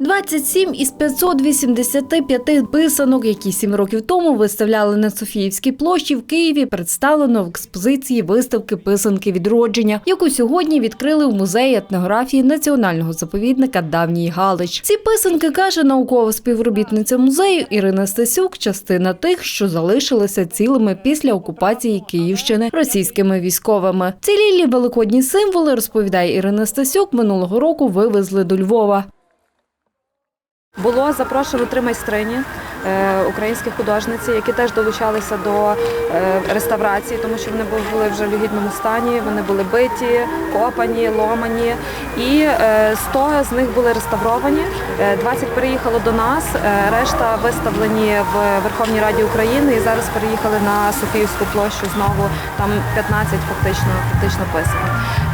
27 із 585 писанок, які сім років тому виставляли на Софіївській площі в Києві, представлено в експозиції виставки писанки відродження, яку сьогодні відкрили в музеї етнографії національного заповідника Давній Галич. Ці писанки каже наукова співробітниця музею Ірина Стасюк, частина тих, що залишилися цілими після окупації Київщини російськими військовими. Ці лілі великодні символи розповідає Ірина Стасюк. Минулого року вивезли до Львова. Було запрошено три майстрині українські художниці, які теж долучалися до е, реставрації, тому що вони були вже в гідному стані. Вони були биті, копані, ломані. І е, 100 з них були реставровані. е, 20 переїхало до нас. е, Решта виставлені в Верховній Раді України і зараз переїхали на Софіївську площу. Знову там 15 фактично фактично писано.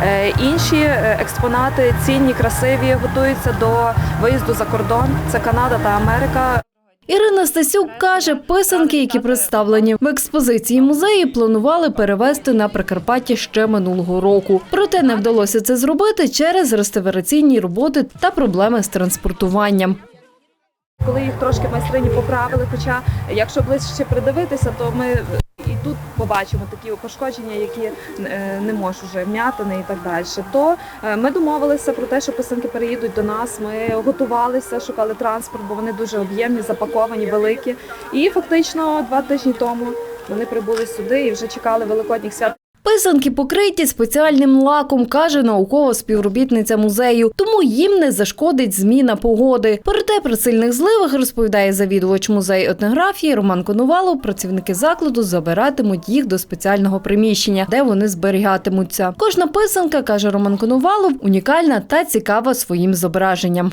Е, Інші е, експонати цінні, красиві, готуються до виїзду за кордон. Це Канада та Америка. Ірина Стасюк каже, писанки, які представлені в експозиції музеї, планували перевезти на Прикарпаття ще минулого року. Проте не вдалося це зробити через реставраційні роботи та проблеми з транспортуванням. Коли їх трошки майстрині поправили, хоча якщо ближче придивитися, то ми тут побачимо такі пошкодження, які е, не можуть вже вм'ятини і так далі. То е, ми домовилися про те, що писанки переїдуть до нас. Ми готувалися, шукали транспорт, бо вони дуже об'ємні, запаковані, великі. І фактично два тижні тому вони прибули сюди і вже чекали великодніх свят. Писанки покриті спеціальним лаком, каже наукова співробітниця музею, тому їм не зашкодить зміна погоди. Проте при сильних зливах, розповідає завідувач музею етнографії Роман Коновалов, працівники закладу забиратимуть їх до спеціального приміщення, де вони зберігатимуться. Кожна писанка, каже Роман Коновалов, унікальна та цікава своїм зображенням.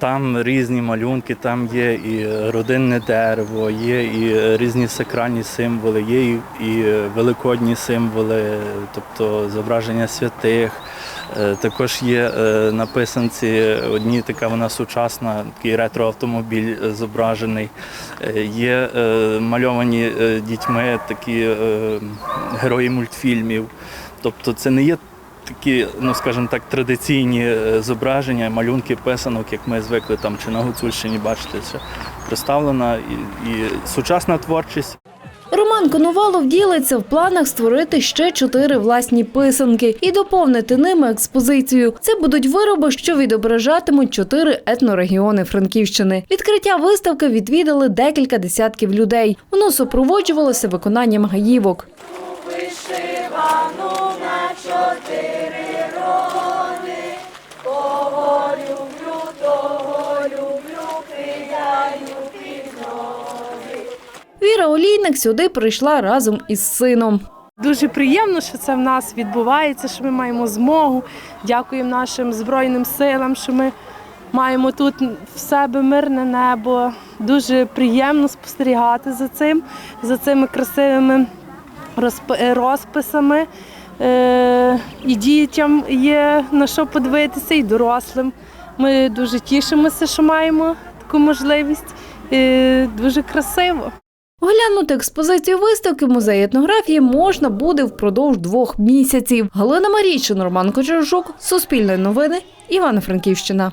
Там різні малюнки, там є і родинне дерево, є і різні сакральні символи, є і, великодні символи, тобто зображення святих. Е, Також є е, на писанці одні така вона сучасна, такий ретроавтомобіль зображений. Е, Є мальовані дітьми такі герої мультфільмів. Тобто це не є такі, ну скажімо так, традиційні е, зображення, малюнки писанок, як ми звикли там чи на Гуцульщині бачити, що представлена і, і сучасна творчість. Роман Коновалов ділиться в планах створити ще чотири власні писанки і доповнити ними експозицію. Це будуть вироби, що відображатимуть чотири етнорегіони Франківщини. Відкриття виставки відвідали декілька десятків людей. Воно супроводжувалося виконанням гаївок. Віра Олійник сюди прийшла разом із сином. Дуже приємно, що це в нас відбувається, що ми маємо змогу. Дякуємо нашим Збройним силам, що ми маємо тут в себе мирне небо. Дуже приємно спостерігати за цим, за цими красивими розп- розписами. Е, І дітям є на що подивитися, і дорослим. Ми дуже тішимося, що маємо таку можливість. Е, Дуже красиво. Оглянути експозицію виставки в музеї етнографії можна буде впродовж двох місяців. Галина Марійчин, Роман Кочержук, Суспільне новини, Івано-Франківщина.